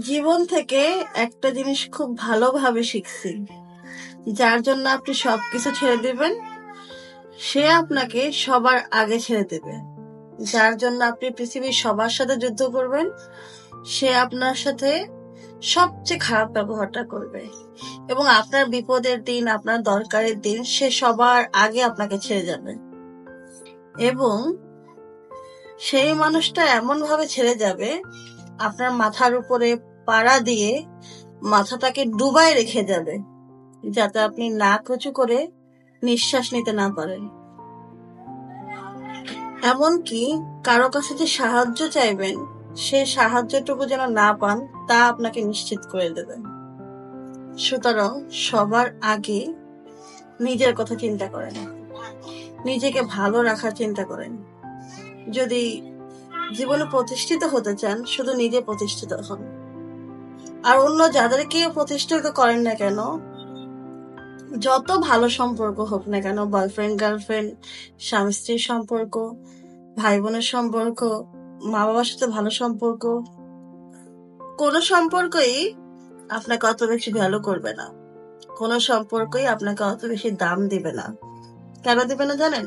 জীবন থেকে একটা জিনিস খুব ভালোভাবে শিখছি, যার জন্য আপনি সবকিছু ছেড়ে দিবেন, সে আপনাকে সবার আগে ছেড়ে দেবে। যার জন্য আপনি পৃথিবীর সবার সাথে যুদ্ধ করবেন, সে আপনার সাথে সবচেয়ে খারাপ ব্যবহারটা করবে। এবং আপনার বিপদের দিন, আপনার দরকারের দিন, সে সবার আগে আপনাকে ছেড়ে যাবে। এবং সেই মানুষটা এমন ভাবে ছেড়ে যাবে আপনার মাথার উপরে পাড়া দিয়ে মাথাটাকে ডুবাই রেখে যাবে, যাতে আপনি না কচু করে নিঃশ্বাস নিতে না পারেন। এমনকি কারও কাছে যে সাহায্য চাইবেন, সে সাহায্যটুকু যেন না পান, তা আপনাকে নিশ্চিত করে দেবে। সুতরাং সবার আগে নিজের কথা চিন্তা করেন। নিজেকে ভালো রাখার চিন্তা করেন। যদি জীবনে প্রতিষ্ঠিত হতে চান, শুধু নিজে প্রতিষ্ঠিত হন। আর অন্য যাদেরকে প্রতিষ্ঠিত করেন না কেন, যত ভালো সম্পর্ক হোক না কেন বয়ফ্রেন্ড গার্লফ্রেন্ড স্বামী স্ত্রীর সম্পর্ক ভাই বোনের সম্পর্ক মা বাবার সাথে ভালো সম্পর্ক, কোনো সম্পর্কই আপনাকে অত বেশি ভ্যালু করবে না। কোনো সম্পর্কই আপনাকে অত বেশি দাম দিবে না। কেন দিবে না জানেন?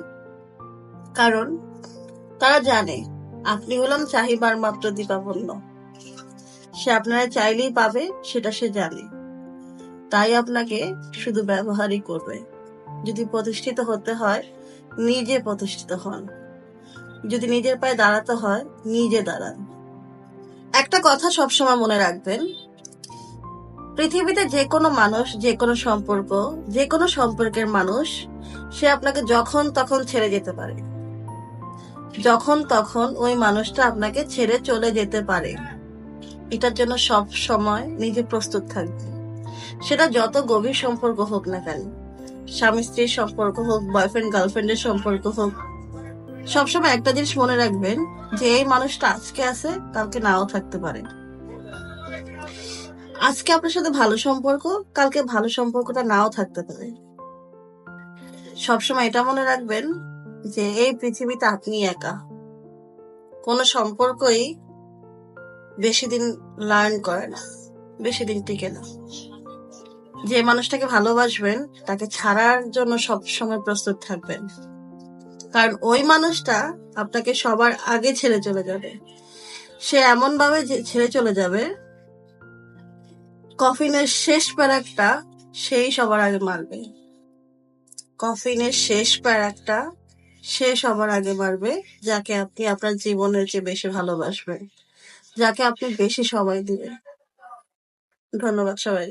কারণ তারা জানে আপনি হলাম চাহিবার মাত্র দীপাবন্য সে আপনারা চাইলেই পাবে, সেটা সে জানে। তাই আপনাকে শুধু ব্যবহারই করবে। যদি প্রতিষ্ঠিত হতে হয়, নিজে প্রতিষ্ঠিত হন। যদি নিজের পায়ে দাঁড়াতে হয়, নিজে দাঁড়ান। একটা কথা সবসময় মনে রাখবেন, পৃথিবীতে যে কোনো মানুষ, যে কোনো সম্পর্ক, যে কোনো সম্পর্কের মানুষ, সে আপনাকে যখন তখন ছেড়ে যেতে পারে। যখন তখন ওই মানুষটা আপনাকে ছেড়ে চলে যেতে পারে। এটার জন্য সব সময় নিজে প্রস্তুত থাকবে সেটা যত গভীর সম্পর্ক হোক না কেন, স্বামী স্ত্রীর সম্পর্ক হোক বয়ফ্রেন্ড গার্লফ্রেন্ডের সম্পর্ক হোক সবসময় একটা জিনিস মনে রাখবেন যে এই মানুষটা আজকে আছে, কালকে নাও থাকতে পারে। আজকে আপনার সাথে ভালো সম্পর্ক, কালকে ভালো সম্পর্কটা নাও থাকতে পারে। সবসময় এটা মনে রাখবেন যে এই পৃথিবীতে আপনি একা। কোনো সম্পর্কই বেশি দিন লার্ন করে না, বেশি দিন টিকে না। যে মানুষটাকে ভালোবাসবেন, তাকে ছাড়ার জন্য সব সময় প্রস্তুত থাকবেন। কারণ ওই মানুষটা আপনাকে সবার আগে ছেড়ে চলে যাবে। সে এমন ভাবে ছেড়ে চলে যাবে, কফিনের শেষ প্যারাকটা সেই সবার আগে মারবে। কফিনের শেষ প্যারাকটা সে সবার আগে বাড়বে যাকে আপনি আপনার জীবনের চেয়ে বেশি ভালোবাসবেন, যাকে আপনি বেশি সময় দিবেন। ধন্যবাদ সবাই